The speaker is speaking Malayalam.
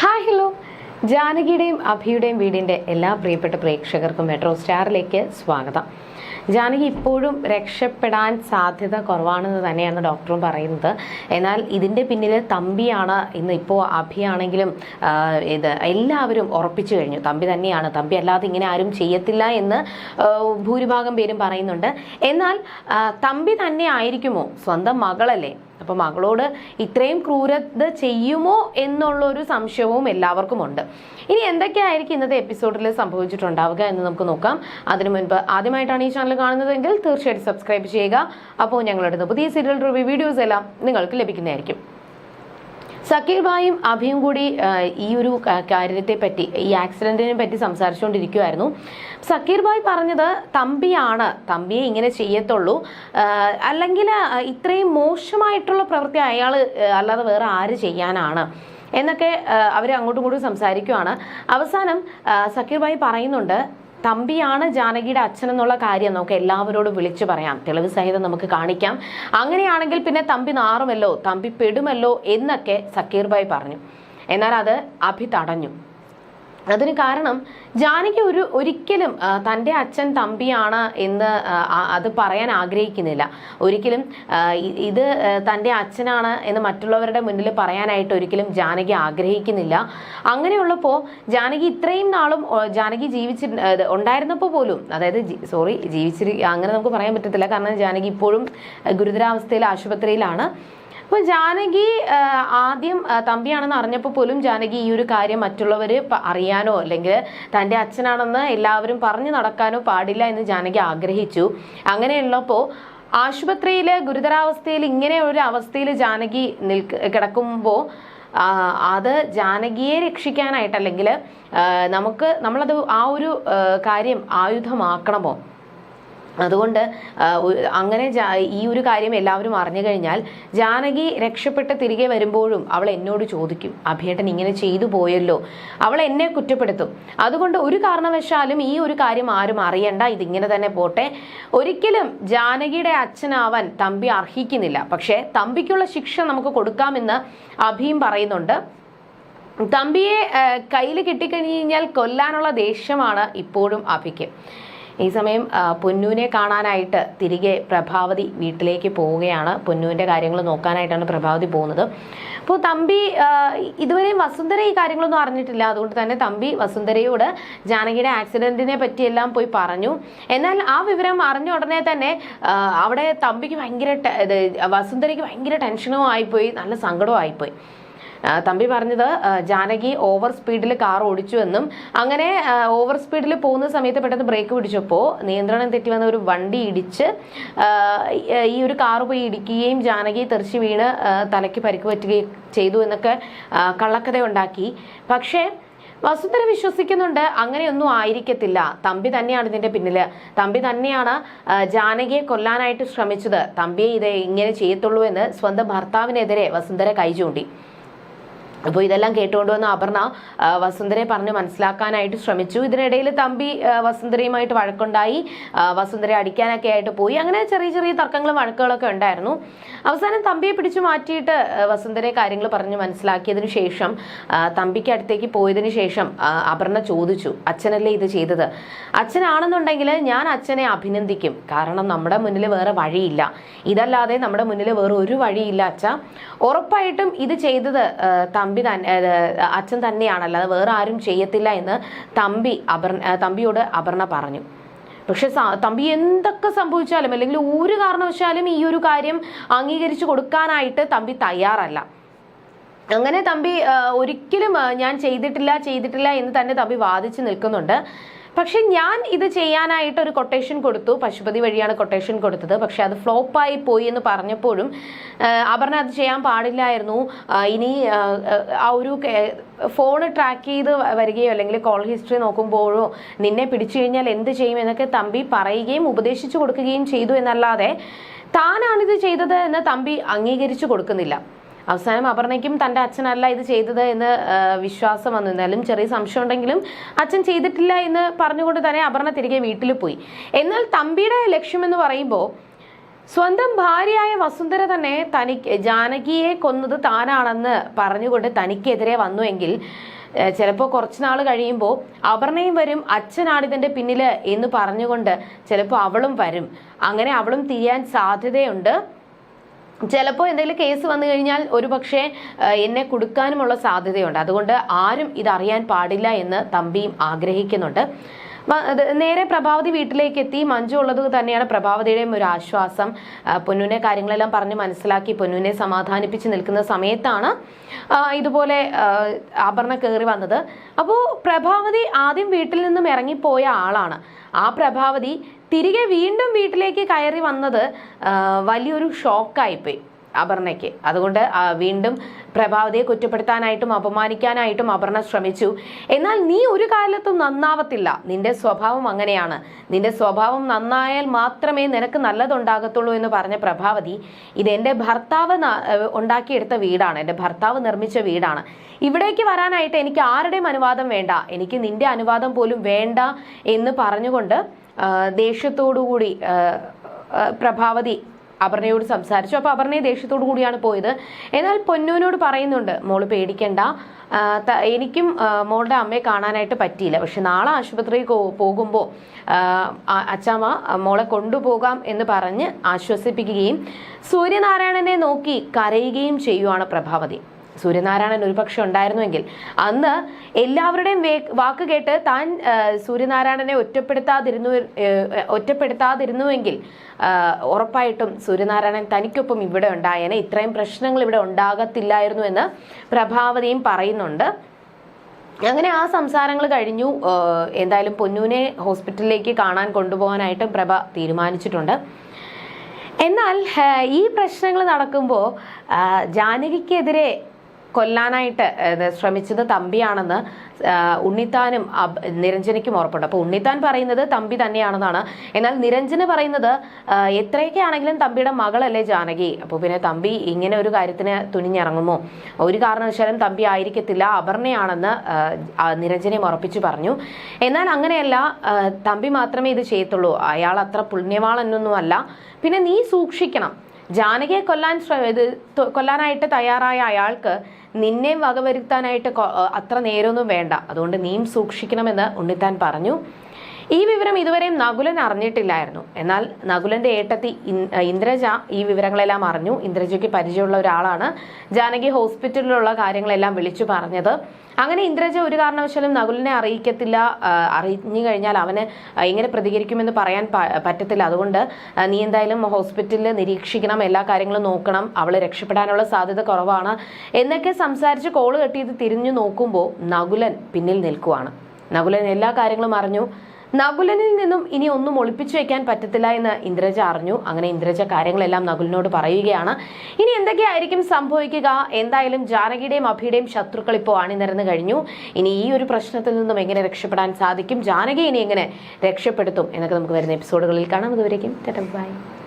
Hi hello. ജാനകിയുടെയും അഭിയുടെയും വീടിന്റെ എല്ലാ പ്രിയപ്പെട്ട പ്രേക്ഷകർക്കും മെട്രോ സ്റ്റാറിലേക്ക് സ്വാഗതം. ജാനകി ഇപ്പോഴും രക്ഷപ്പെടാൻ സാധ്യത കുറവാണെന്ന് തന്നെയാണ് ഡോക്ടറും പറയുന്നത്. എന്നാൽ ഇതിന്റെ പിന്നിൽ തമ്പിയാണ് ഇന്ന് ഇപ്പോൾ അഭിയാണെങ്കിലും ഇത് എല്ലാവരും ഉറപ്പിച്ചു കഴിഞ്ഞു. തമ്പി തന്നെയാണ്. തമ്പി അല്ലാതെ ഇങ്ങനെ ആരും ചെയ്യത്തില്ല എന്ന് ഭൂരിഭാഗം പേരും പറയുന്നുണ്ട്. എന്നാൽ തമ്പി തന്നെ ആയിരിക്കുമോ സ്വന്തം മകളല്ലേ? അപ്പൊ മകളോട് ഇത്രയും ക്രൂരത ചെയ്യുമോ എന്നുള്ളൊരു സംശയവും എല്ലാവർക്കും ഉണ്ട് ഇനി എന്തൊക്കെയായിരിക്കും ഇന്നത്തെ എപ്പിസോഡിൽ സംഭവിച്ചിട്ടുണ്ടാവുക എന്ന് നമുക്ക് നോക്കാം. അതിനു മുൻപ് ആദ്യമായിട്ടാണ് ഈ ചാനൽ കാണുന്നതെങ്കിൽ തീർച്ചയായിട്ടും സബ്സ്ക്രൈബ് ചെയ്യുക. അപ്പോൾ ഞങ്ങളുടെ പുതിയ സീരിയൽ റിവ്യൂ വീഡിയോസ് എല്ലാം നിങ്ങൾക്ക് ലഭിക്കുന്നതായിരിക്കും. സക്കീർ ഭായും അഭിയും കൂടി ഈ ഒരു കാര്യത്തെ പറ്റി ഈ ആക്സിഡന്റിനെ പറ്റി സംസാരിച്ചുകൊണ്ടിരിക്കുമായിരുന്നു സക്കീർ ഭായ് പറഞ്ഞത് തമ്പിയാണ്. തമ്പിയെ ഇങ്ങനെ ചെയ്യത്തുള്ളൂ. അല്ലെങ്കിൽ ഇത്രയും മോശമായിട്ടുള്ള പ്രവൃത്തി അയാൾ അല്ലാതെ വേറെ ആര് ചെയ്യാനാണ്? എന്നൊക്കെ അവർ അങ്ങോട്ടും ഇങ്ങോട്ടും സംസാരിക്കുവാണ്. അവസാനം സക്കീർ ഭായ് പറയുന്നുണ്ട് തമ്പിയാണ് ജാനകിയുടെ അച്ഛൻ എന്നുള്ള കാര്യം നമുക്ക് എല്ലാവരോടും വിളിച്ചു പറയാം. തെളിവ് സഹിതം നമുക്ക് കാണിക്കാം. അങ്ങനെയാണെങ്കിൽ പിന്നെ തമ്പി നാറുമല്ലോ തമ്പി പെടുമല്ലോ എന്നൊക്കെ സക്കീർ ഭായ് പറഞ്ഞു. എന്നാൽ അത് അഭി തടഞ്ഞു. അതിന് കാരണം ജാനകി ഒരു ഒരിക്കലും തന്റെ അച്ഛൻ തമ്പിയാണ് എന്ന് അത് പറയാൻ ആഗ്രഹിക്കുന്നില്ല. ഒരിക്കലും ഇത് തന്റെ അച്ഛനാണ് എന്ന് മറ്റുള്ളവരുടെ മുന്നിൽ പറയാനായിട്ട് ഒരിക്കലും ജാനകി ആഗ്രഹിക്കുന്നില്ല. അങ്ങനെയുള്ളപ്പോൾ ജാനകി ഇത്രയും നാളും ജാനകി ജീവിച്ചി ഉണ്ടായിരുന്നപ്പോൾ പോലും അതായത് സോറി ജീവിച്ചിരി അങ്ങനെ നമുക്ക് പറയാൻ പറ്റത്തില്ല. കാരണം ജാനകി ഇപ്പോഴും ഗുരുതരാവസ്ഥയിൽ ആശുപത്രിയിലാണ്. അപ്പൊ ജാനകി ആദ്യം തമ്പിയാണെന്ന് അറിഞ്ഞപ്പോൾ പോലും ജാനകി ഈ ഒരു കാര്യം മറ്റുള്ളവർ അറിയാനോ അല്ലെങ്കിൽ തന്റെ അച്ഛനാണെന്ന് എല്ലാവരും പറഞ്ഞു നടക്കാനോ പാടില്ല എന്ന് ജാനകി ആഗ്രഹിച്ചു. അങ്ങനെയുള്ളപ്പോൾ ആശുപത്രിയിലെ ഗുരുതരാവസ്ഥയിൽ ഇങ്ങനെ ഒരു അവസ്ഥയിൽ ജാനകി നിൽക്ക കിടക്കുമ്പോൾ അത് ജാനകിയെ രക്ഷിക്കാനായിട്ട് അല്ലെങ്കിൽ നമുക്ക് നമ്മളത് ആ ഒരു കാര്യം ആയുധമാക്കണമോ? അതുകൊണ്ട് അങ്ങനെ ഈ ഒരു കാര്യം എല്ലാവരും അറിഞ്ഞു കഴിഞ്ഞാൽ ജാനകി രക്ഷപ്പെട്ട് തിരികെ വരുമ്പോഴും അവൾ എന്നോട് ചോദിക്കും അഭിയേട്ടൻ ഇങ്ങനെ ചെയ്തു പോയല്ലോ. അവൾ എന്നെ കുറ്റപ്പെടുത്തും. അതുകൊണ്ട് ഒരു കാരണവശാലും ഈ ഒരു കാര്യം ആരും അറിയണ്ട. ഇതിങ്ങനെ തന്നെ പോട്ടെ. ഒരിക്കലും ജാനകിയുടെ അച്ഛനാവാൻ തമ്പി അർഹിക്കുന്നില്ല. പക്ഷേ തമ്പിക്കുള്ള ശിക്ഷ നമുക്ക് കൊടുക്കാമെന്ന് അഭിയും പറയുന്നുണ്ട്. തമ്പിയെ കയ്യിൽ കിട്ടിക്കഴിഞ്ഞ് കഴിഞ്ഞാൽ കൊല്ലാനുള്ള ദേഷ്യമാണ് ഇപ്പോഴും അഭിക്ക്. ഈ സമയം പൊന്നൂനെ കാണാനായിട്ട് തിരികെ പ്രഭാവതി വീട്ടിലേക്ക് പോവുകയാണ്. പൊന്നൂവിന്റെ കാര്യങ്ങൾ നോക്കാനായിട്ടാണ് പ്രഭാവതി പോകുന്നത്. അപ്പോൾ തമ്പി ഇതുവരെയും വസുന്ധര ഈ കാര്യങ്ങളൊന്നും അറിഞ്ഞിട്ടില്ല. അതുകൊണ്ട് തന്നെ തമ്പി വസുന്ധരയോട് ജാനകിയുടെ ആക്സിഡന്റിനെ പറ്റിയെല്ലാം പോയി പറഞ്ഞു. എന്നാൽ ആ വിവരം അറിഞ്ഞ ഉടനെ തന്നെ അവിടെ തമ്പിക്ക് ഭയങ്കര വസുന്ധരയ്ക്ക് ഭയങ്കര ടെൻഷനും ആയിപ്പോയി നല്ല സങ്കടവും ആയിപ്പോയി. തമ്പി പറഞ്ഞത് ജാനകി ഓവർ സ്പീഡിൽ കാർ ഓടിച്ചു എന്നും അങ്ങനെ ഓവർ സ്പീഡിൽ പോകുന്ന സമയത്ത് പെട്ടെന്ന് ബ്രേക്ക് പിടിച്ചപ്പോൾ നിയന്ത്രണം തെറ്റി വന്ന ഒരു വണ്ടി ഇടിച്ച് ഈ ഒരു കാർ പോയി ഇടിക്കുകയും ജാനകി തെറിച്ച് വീണ് തലയ്ക്ക് പരിക്ക് പറ്റുകയും ചെയ്തു എന്നൊക്കെ കള്ളക്കഥ ഉണ്ടാക്കി പക്ഷേ വസുന്ധര വിശ്വസിക്കുന്നുണ്ട് അങ്ങനെയൊന്നും ആയിരിക്കത്തില്ല. തമ്പി തന്നെയാണ് ഇതിന്റെ പിന്നിൽ തമ്പി തന്നെയാണ് ജാനകിയെ കൊല്ലാനായിട്ട് ശ്രമിച്ചത്. തമ്പിയെ ഇത് ഇങ്ങനെ ചെയ്യത്തുള്ളൂ എന്ന് സ്വന്തം ഭർത്താവിനെതിരെ വസുന്ധര കൈ ചൂണ്ടി. അപ്പോൾ ഇതെല്ലാം കേട്ടുകൊണ്ട് വന്ന അപർണ വസുന്ധരെ വസുന്ധരയെ പറഞ്ഞ് മനസ്സിലാക്കാനായിട്ട് ശ്രമിച്ചു. ഇതിനിടയിൽ തമ്പി വസുന്ധരയുമായിട്ട് വഴക്കുണ്ടായി. വസുന്ധര അടിക്കാനൊക്കെ ആയിട്ട് പോയി. അങ്ങനെ ചെറിയ ചെറിയ തർക്കങ്ങളും വഴക്കുകളൊക്കെ ഉണ്ടായിരുന്നു. അവസാനം തമ്പിയെ പിടിച്ചു മാറ്റിയിട്ട് വസുന്ധരെ വസുന്ധരയെ കാര്യങ്ങൾ പറഞ്ഞ് മനസ്സിലാക്കിയതിന് ശേഷം തമ്പിക്ക് അടുത്തേക്ക് പോയതിന് ശേഷം അപർണ ചോദിച്ചു അച്ഛനല്ലേ ഇത് ചെയ്തത്? അച്ഛനാണെന്നുണ്ടെങ്കിൽ ഞാൻ അച്ഛനെ അഭിനന്ദിക്കും. കാരണം നമ്മുടെ മുന്നിൽ വേറെ വഴിയില്ല. ഇതല്ലാതെ നമ്മുടെ മുന്നിൽ വേറെ ഒരു വഴിയില്ല അച്ഛ. ഉറപ്പായിട്ടും ഇത് ചെയ്തത് ആ, തമ്പി അച്ഛൻ തന്നെയാണല്ലോ. അത് വേറെ ആരും ചെയ്യത്തില്ല എന്ന് തമ്പി അപർണ തമ്പിയോട് അപർണ പറഞ്ഞു. പക്ഷെ തമ്പി എന്തൊക്കെ സംഭവിച്ചാലും അല്ലെങ്കിൽ ഒരു കാരണവശാലും ഈ ഒരു കാര്യം അംഗീകരിച്ചു കൊടുക്കാനായിട്ട് തമ്പി തയ്യാറല്ല. അങ്ങനെ തമ്പി ഒരിക്കലും ഞാൻ ചെയ്തിട്ടില്ല ചെയ്തിട്ടില്ല എന്ന് തന്നെ തമ്പി വാദിച്ചു നിൽക്കുന്നുണ്ട്. പക്ഷെ ഞാൻ ഇത് ചെയ്യാനായിട്ട് ഒരു കൊട്ടേഷൻ കൊടുത്തു. പശുപതി വഴിയാണ് കൊട്ടേഷൻ കൊടുത്തത്. പക്ഷെ അത് ഫ്ലോപ്പായി പോയി എന്ന് പറഞ്ഞപ്പോഴും അപർണ അത് ചെയ്യാൻ പാടില്ലായിരുന്നു. ഇനി ആ ഒരു ഫോൺ ട്രാക്ക് ചെയ്ത് വരികയോ അല്ലെങ്കിൽ കോൾ ഹിസ്റ്ററി നോക്കുമ്പോഴോ നിന്നെ പിടിച്ചു കഴിഞ്ഞാൽ എന്ത് ചെയ്യും എന്നൊക്കെ തമ്പി പറയുകയും ഉപദേശിച്ചു കൊടുക്കുകയും ചെയ്തു എന്നല്ലാതെ താനാണിത് ചെയ്തത് എന്ന് തമ്പി അംഗീകരിച്ചു കൊടുക്കുന്നില്ല. അവസാനം അപർണയ്ക്കും തന്റെ അച്ഛനല്ല ഇത് ചെയ്തത് എന്ന് വിശ്വാസം വന്നു. എന്നാലും ചെറിയ സംശയം ഉണ്ടെങ്കിലും അച്ഛൻ ചെയ്തിട്ടില്ല എന്ന് പറഞ്ഞുകൊണ്ട് തന്നെ അപർണ തിരികെ വീട്ടിൽ പോയി. എന്നാൽ തമ്പിയുടെ ലക്ഷ്യമെന്ന് പറയുമ്പോൾ സ്വന്തം ഭാര്യയായ വസുന്ധര തന്നെ തനിക്ക് ജാനകിയെ കൊന്നത് താനാണെന്ന് പറഞ്ഞുകൊണ്ട് തനിക്കെതിരെ വന്നുവെങ്കിൽ ചിലപ്പോൾ കുറച്ച് നാൾ കഴിയുമ്പോൾ അപർണയും വരും അച്ഛനാണിതിന്റെ പിന്നിൽ എന്ന് പറഞ്ഞുകൊണ്ട് ചിലപ്പോൾ അവളും വരും. അങ്ങനെ അവളും തിരിയാൻ സാധ്യതയുണ്ട്. ചിലപ്പോൾ എന്തെങ്കിലും കേസ് വന്നു കഴിഞ്ഞാൽ ഒരു പക്ഷേ എന്നെ കൊടുക്കാനുമുള്ള സാധ്യതയുണ്ട്. അതുകൊണ്ട് ആരും ഇതറിയാൻ പാടില്ല എന്ന് തമ്പിയും ആഗ്രഹിക്കുന്നുണ്ട്. നേരെ പ്രഭാവതി വീട്ടിലേക്ക് എത്തി മഞ്ജു ഉള്ളത് തന്നെയാണ് പ്രഭാവതിയുടെയും ഒരു ആശ്വാസം. പൊന്നുവിനെ കാര്യങ്ങളെല്ലാം പറഞ്ഞ് മനസ്സിലാക്കി പൊന്നുവിനെ സമാധാനിപ്പിച്ച് നിൽക്കുന്ന സമയത്താണ് ഇതുപോലെ ആഭരണ കയറി വന്നത്. അപ്പോൾ പ്രഭാവതി ആദ്യം വീട്ടിൽ നിന്നും ഇറങ്ങിപ്പോയ ആളാണ്. ആ പ്രഭാവതി തിരികെ വീണ്ടും വീട്ടിലേക്ക് കയറി വന്നത് വലിയൊരു ഷോക്കായിപ്പോയി. അപർണയ്ക്ക്. അതുകൊണ്ട് വീണ്ടും പ്രഭാവതിയെ കുറ്റപ്പെടുത്താനായിട്ടും അപമാനിക്കാനായിട്ടും അപർണ ശ്രമിച്ചു. എന്നാൽ നീ ഒരു കാലത്തും നന്നാവത്തില്ല. നിന്റെ സ്വഭാവം അങ്ങനെയാണ്. നിന്റെ സ്വഭാവം നന്നായാൽ മാത്രമേ നിനക്ക് നല്ലതുണ്ടാകത്തുള്ളൂ എന്ന് പറഞ്ഞ പ്രഭാവതി ഇത് എന്റെ ഭർത്താവ് ഉണ്ടാക്കിയെടുത്ത വീടാണ്. എന്റെ ഭർത്താവ് നിർമ്മിച്ച വീടാണ്. ഇവിടേക്ക് വരാനായിട്ട് എനിക്ക് ആരുടെയും അനുവാദം വേണ്ട. എനിക്ക് നിന്റെ അനുവാദം പോലും വേണ്ട എന്ന് പറഞ്ഞുകൊണ്ട് ദേഷ്യത്തോടുകൂടി പ്രഭാവതി അപർണയോട് സംസാരിച്ചു. അപ്പോൾ അപർണയെ ദേഷ്യത്തോടു കൂടിയാണ് പോയത്. എന്നാൽ പൊന്നുവിനോട് പറയുന്നുണ്ട് മോൾ പേടിക്കണ്ട. എനിക്കും മോളുടെ അമ്മയെ കാണാനായിട്ട് പറ്റിയില്ല. പക്ഷെ നാളെ ആശുപത്രിയിൽ പോകുമ്പോൾ അച്ചാമ്മ മോളെ കൊണ്ടുപോകാം എന്ന് പറഞ്ഞ് ആശ്വസിപ്പിക്കുകയും സൂര്യനാരായണനെ നോക്കി കരയുകയും ചെയ്യുവാണ് പ്രഭാവതി. സൂര്യനാരായണൻ ഒരുപക്ഷെ ഉണ്ടായിരുന്നുവെങ്കിൽ. അന്ന് എല്ലാവരുടെയും വാക്ക് കേട്ട് താൻ സൂര്യനാരായണനെ ഒറ്റപ്പെടുത്താതിരുന്നു ഒറ്റപ്പെടുത്താതിരുന്നുവെങ്കിൽ ഉറപ്പായിട്ടും സൂര്യനാരായണൻ തനിക്കൊപ്പം ഇവിടെ ഉണ്ടായേനെ. ഇത്രയും പ്രശ്നങ്ങൾ ഇവിടെ ഉണ്ടാകത്തില്ലായിരുന്നു എന്ന് പ്രഭാവതിയും പറയുന്നുണ്ട്. അങ്ങനെ ആ സംസാരങ്ങൾ കഴിഞ്ഞു. എന്തായാലും പൊന്നൂനെ ഹോസ്പിറ്റലിലേക്ക് കാണാൻ കൊണ്ടുപോകാനായിട്ട് പ്രഭ തീരുമാനിച്ചിട്ടുണ്ട്. എന്നാൽ ഈ പ്രശ്നങ്ങൾ നടക്കുമ്പോൾ ജാനകിക്കെതിരെ കൊല്ലാനായിട്ട് ശ്രമിച്ചത് തമ്പിയാണെന്ന് ഉണ്ണിത്താനും നിരഞ്ജനയ്ക്കും ഉറപ്പുണ്ട്. അപ്പോൾ ഉണ്ണിത്താൻ പറയുന്നത് തമ്പി തന്നെയാണെന്നാണ്. എന്നാൽ നിരഞ്ജന് പറയുന്നത് എത്രയൊക്കെ ആണെങ്കിലും തമ്പിയുടെ മകളല്ലേ ജാനകി. അപ്പോൾ പിന്നെ തമ്പി ഇങ്ങനെ ഒരു കാര്യത്തിന് തുനിഞ്ഞിറങ്ങുമോ ഒരു കാരണവശാലും തമ്പി ആയിരിക്കത്തില്ല. അപർണയാണെന്ന് നിരഞ്ജനയും ഉറപ്പിച്ചു പറഞ്ഞു. എന്നാൽ അങ്ങനെയല്ല തമ്പി മാത്രമേ ഇത് ചെയ്യത്തുള്ളൂ. അയാൾ അത്ര പുണ്യവാളെന്നൊന്നുമല്ല പിന്നെ നീ സൂക്ഷിക്കണം. ജാനകിയെ കൊല്ലാൻ കൊല്ലാനായിട്ട് തയ്യാറായ അയാൾക്ക് നിന്നെ വകവരുത്താനായിട്ട് അത്ര നേരമൊന്നും വേണ്ട. അതുകൊണ്ട് നീയും സൂക്ഷിക്കണമെന്ന് ഉണ്ണിത്താൻ പറഞ്ഞു. ഈ വിവരം ഇതുവരെയും നകുലൻ അറിഞ്ഞിട്ടില്ലായിരുന്നു. എന്നാൽ നകുലന്റെ ഏട്ടത്തി ഇന്ദ്രജ ഈ വിവരങ്ങളെല്ലാം അറിഞ്ഞു. ഇന്ദ്രജയ്ക്ക് പരിചയമുള്ള ഒരാളാണ്. ജാനകി ഹോസ്പിറ്റലിലുള്ള കാര്യങ്ങളെല്ലാം വിളിച്ചു പറഞ്ഞത്. അങ്ങനെ ഇന്ദ്രജ ഒരു കാരണവശാലും നകുലിനെ അറിയിക്കത്തില്ല. അറിഞ്ഞു കഴിഞ്ഞാൽ അവന് എങ്ങനെ പ്രതികരിക്കുമെന്ന് പറയാൻ പറ്റത്തില്ല. അതുകൊണ്ട് നീ എന്തായാലും ഹോസ്പിറ്റലിൽ നിരീക്ഷിക്കണം. എല്ലാ കാര്യങ്ങളും നോക്കണം. അവൾ രക്ഷപ്പെടാനുള്ള സാധ്യത കുറവാണ്. എന്നൊക്കെ സംസാരിച്ച് കോൾ കെട്ടിയത് തിരിഞ്ഞു നോക്കുമ്പോൾ നകുലൻ പിന്നിൽ നിൽക്കുവാണ്. നകുലൻ എല്ലാ കാര്യങ്ങളും അറിഞ്ഞു. നകുലനിൽ നിന്നും ഇനി ഒന്നും ഒളിപ്പിച്ചു വെക്കാൻ പറ്റത്തില്ല എന്ന് ഇന്ദ്രജ അറിഞ്ഞു. അങ്ങനെ ഇന്ദ്രജ കാര്യങ്ങളെല്ലാം നകുലിനോട് പറയുകയാണ്. ഇനി എന്തൊക്കെയായിരിക്കും സംഭവിക്കുക? എന്തായാലും ജാനകിയുടെയും അഭിയുടെയും ശത്രുക്കൾ ഇപ്പോൾ അണിനിരന്നു കഴിഞ്ഞു. ഇനി ഈ ഒരു പ്രശ്നത്തിൽ നിന്നും എങ്ങനെ രക്ഷപ്പെടാൻ സാധിക്കും? ജാനകി ഇനി എങ്ങനെ രക്ഷപ്പെടുത്തും? എന്നൊക്കെ നമുക്ക് വരുന്ന എപ്പിസോഡുകളിൽ കാണാം. അതുവരേക്കും ബൈ.